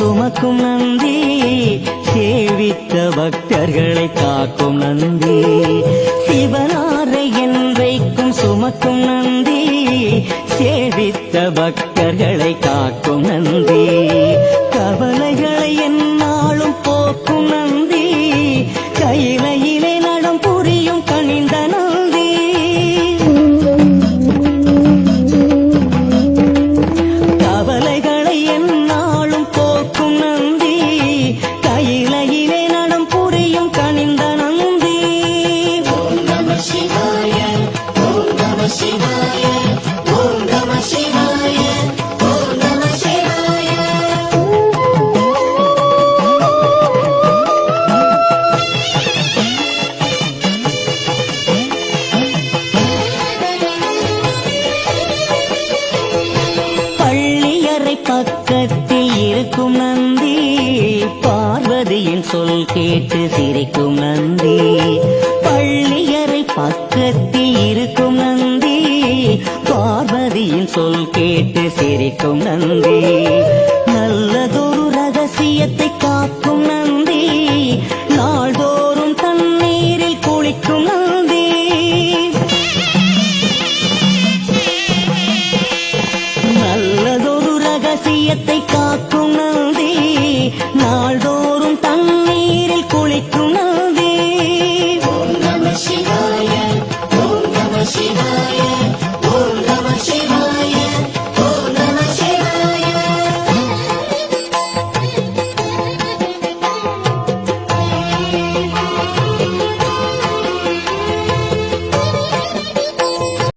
சுமக்கும் நந்தி சேவித்த பக்தர்களை காக்கும் நந்தி சிவனாரை என்றைக்கும் சுமக்கும் நந்தி சேவித்த பக்தர்களை காக்கும் நந்தி பக்கத்தில் இருக்கும் நந்தி பார்வதியின் சொல் கேட்டு சிரிக்கும் நந்தி. பள்ளியறை பக்கத்தில் இருக்கும் நந்தி பார்வதியின் சொல் கேட்டு சிரிக்கும் நந்தி. தேசியத்தை காக்கும் நந்தி நாள்தோறும் தண்ணீரில் குளிக்கும்